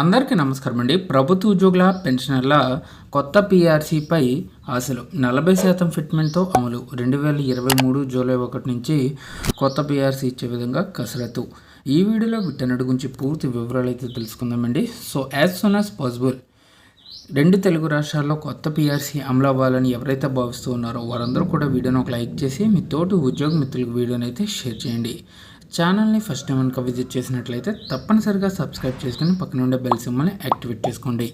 అందరికీ నమస్కారం అండి. ప్రభుత్వ ఉద్యోగుల పెన్షనర్ల కొత్త పీఆర్సీపై ఆశలు. నలభై శాతం ఫిట్మెంట్తో అమలు. రెండు వేల ఇరవై మూడు జూలై ఒకటి నుంచి కొత్త పీఆర్సీ ఇచ్చే విధంగా కసరత్తు. ఈ వీడియోలో వీటన్నిటి గురించి పూర్తి వివరాలు అయితే తెలుసుకుందామండి. So as soon as possible రెండు తెలుగు రాష్ట్రాల్లో కొత్త పీఆర్సీ అమలు అవ్వాలని ఎవరైతే భావిస్తూ ఉన్నారో వారందరూ కూడా వీడియోని ఒక లైక్ చేసి మీ తోటి ఉద్యోగ మిత్రులకు వీడియోని అయితే షేర్ చేయండి. ఛానల్ని ఫస్ట్ టైం కనుక విజిట్ చేసినట్లయితే తప్పనిసరిగా సబ్స్క్రైబ్ చేసుకుని పక్కన ఉండే బెల్ సింబల్ని యాక్టివేట్ చేసుకోండి.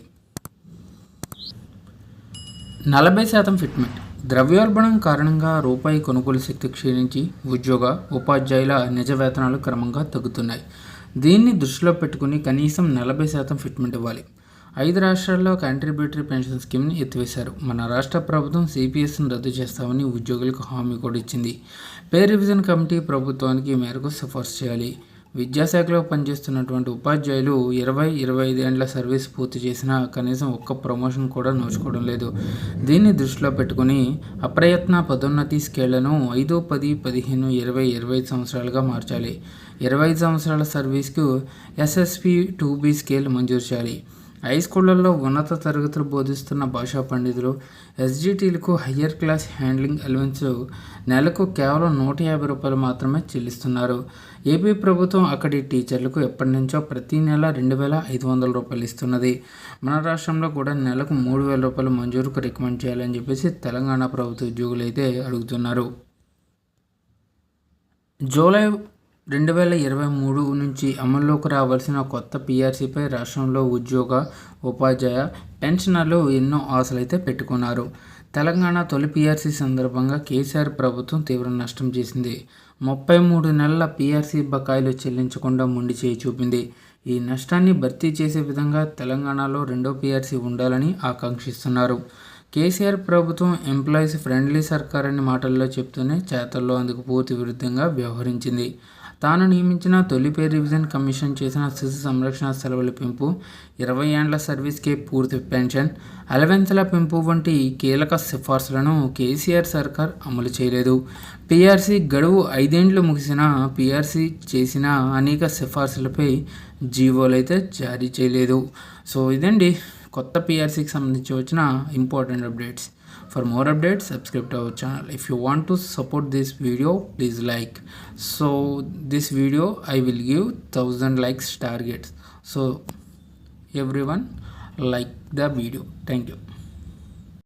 నలభై శాతం ఫిట్మెంట్. ద్రవ్యోల్బణం కారణంగా రూపాయి కొనుగోలు శక్తి క్షీణించి ఉద్యోగ ఉపాధ్యాయుల నిజ వేతనాలు క్రమంగా తగ్గుతున్నాయి. దీన్ని దృష్టిలో పెట్టుకుని కనీసం నలభై శాతం ఫిట్మెంట్ ఇవ్వాలి. ఐదు రాష్ట్రాల్లో కాంట్రిబ్యూటరీ పెన్షన్ స్కీమ్ని ఎత్తివేశారు. మన రాష్ట్ర ప్రభుత్వం సిపిఎస్ను రద్దు చేస్తామని ఉద్యోగులకు హామీ కూడా ఇచ్చింది. పే రివిజన్ కమిటీ ప్రభుత్వానికి ఈ మేరకు సిఫార్సు చేయాలి. విద్యాశాఖలో పనిచేస్తున్నటువంటి ఉపాధ్యాయులు ఇరవై ఇరవై ఐదేండ్ల సర్వీస్ పూర్తి చేసినా కనీసం ఒక్క ప్రమోషన్ కూడా నోచుకోవడం లేదు. దీన్ని దృష్టిలో పెట్టుకుని అప్రయత్న పదోన్నతి స్కేళ్ళను ఐదు పది పదిహేను ఇరవై ఇరవై ఐదు సంవత్సరాలుగా మార్చాలి. ఇరవై ఐదు సంవత్సరాల సర్వీస్కు ఎస్ఎస్పి టూ బి స్కేల్ మంజూరు చేయాలి. హై స్కూళ్ళలో ఉన్నత తరగతులు బోధిస్తున్న భాషా పండితులు ఎస్జిటీలకు హయ్యర్ క్లాస్ హ్యాండ్లింగ్ అలవెన్స్ నెలకు కేవలం నూట యాభై రూపాయలు మాత్రమే చెల్లిస్తున్నారు. ఏపీ ప్రభుత్వం అక్కడి టీచర్లకు ఎప్పటి నుంచో ప్రతి నెల రెండు వేల ఐదు వందల రూపాయలు ఇస్తున్నది. మన రాష్ట్రంలో కూడా నెలకు మూడు వేల రూపాయలు మంజూరుకు రికమెండ్ చేయాలని చెప్పేసి తెలంగాణ ప్రభుత్వ ఉద్యోగులు అయితే అడుగుతున్నారు. జూలై రెండు వేల ఇరవై మూడు నుంచి అమల్లోకి రావాల్సిన కొత్త పీఆర్సీపై రాష్ట్రంలో ఉద్యోగ ఉపాధ్యాయ పెన్షనర్లు ఎన్నో ఆశలు అయితే పెట్టుకున్నారు. తెలంగాణ తొలి పీఆర్సీ సందర్భంగా కేసీఆర్ ప్రభుత్వం తీవ్ర నష్టం చేసింది. ముప్పై మూడు నెలల పీఆర్సీ బకాయిలు చెల్లించకుండా ముండి చేయి చూపింది. ఈ నష్టాన్ని భర్తీ చేసే విధంగా తెలంగాణలో రెండో పీఆర్సీ ఉండాలని ఆకాంక్షిస్తున్నారు. కేసీఆర్ ప్రభుత్వం ఎంప్లాయీస్ ఫ్రెండ్లీ సర్కార్ అని మాటల్లో చెప్తూనే చేతల్లో అందుకు పూర్తి విరుద్ధంగా వ్యవహరించింది. తాను నియమించిన తొలి పే రివిజన్ కమిషన్ చేసిన శిశు సంరక్షణ సెలవుల పెంపు ఇరవై ఏండ్ల సర్వీస్కే పూర్తి పెన్షన్ అలవెన్సల పెంపు వంటి కీలక సిఫార్సులను కేసీఆర్ సర్కార్ అమలు చేయలేదు. పీఆర్సీ గడువు ఐదేండ్లు ముగిసిన పీఆర్సీ చేసిన అనేక సిఫార్సులపై జీవోలు అయితే జారీ చేయలేదు. సో ఇదండి. కొత్త పీఆర్సీకి సంబంధించి వచ్చిన important updates. For more updates subscribe to our channel. If you want to support this video please like. So this video i will give 1000 likes targets. So everyone like the video. Thank you